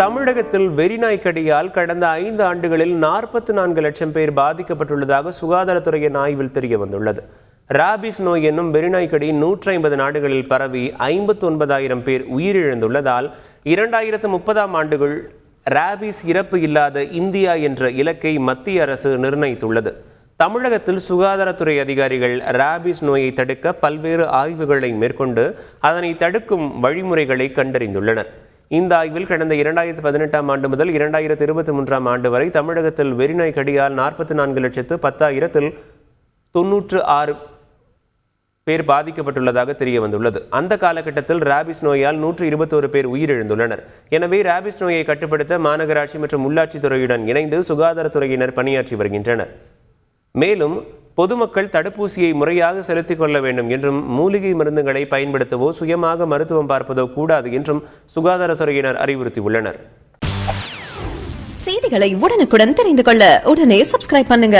தமிழகத்தில் வெறிநாய்க்கடியால் கடந்த ஐந்து ஆண்டுகளில் நாற்பத்தி நான்கு லட்சம் பேர் பாதிக்கப்பட்டுள்ளதாக சுகாதாரத்துறையின் ஆய்வில் தெரிய வந்துள்ளது. ராபிஸ் நோய் என்னும் வெறிநாய்க்கடி நூற்றி ஐம்பது நாடுகளில் பரவி ஐம்பத்தி ஒன்பதாயிரம் பேர் உயிரிழந்துள்ளதால் இரண்டாயிரத்து முப்பதாம் ஆண்டுகள் ராபிஸ் இறப்பு இல்லாத இந்தியா என்ற இலக்கை மத்திய அரசு நிர்ணயித்துள்ளது. தமிழகத்தில் சுகாதாரத்துறை அதிகாரிகள் ராபிஸ் நோயை தடுக்க பல்வேறு ஆய்வுகளை மேற்கொண்டு அதனை தடுக்கும் வழிமுறைகளை கண்டறிந்துள்ளனர். இந்த ஆய்வில் கடந்த இரண்டாயிரத்து பதினெட்டாம் ஆண்டு முதல் இரண்டாயிரத்து இருபத்தி மூன்றாம் ஆண்டு வரை தமிழகத்தில் வெறிநாய் கடியால் நாற்பத்தி நான்கு லட்சத்து பத்தாயிரத்தில் தொன்னூற்று ஆறு பேர் பாதிக்கப்பட்டுள்ளதாக தெரிய வந்துள்ளது. அந்த காலகட்டத்தில் ராபிஸ் நோயால் நூற்று இருபத்தோரு பேர் உயிரிழந்துள்ளனர். எனவே ராபிஸ் நோயை கட்டுப்படுத்த மாநகராட்சி மற்றும் உள்ளாட்சித்துறையுடன் இணைந்து சுகாதாரத்துறையினர் பணியாற்றி வருகின்றனர். மேலும் பொதுமக்கள் தடுப்பூசியை முறையாக செலுத்திக் கொள்ள வேண்டும் என்றும் மூலிகை மருந்துகளை பயன்படுத்தவோ சுயமாக மருத்துவம் பார்ப்பதோ கூடாது என்றும் சுகாதாரத்துறையினர் அறிவுறுத்தியுள்ளனர். செய்திகளை உடனுக்குடன் தெரிந்து கொள்ள உடனே சப்ஸ்கிரைப் பண்ணுங்க.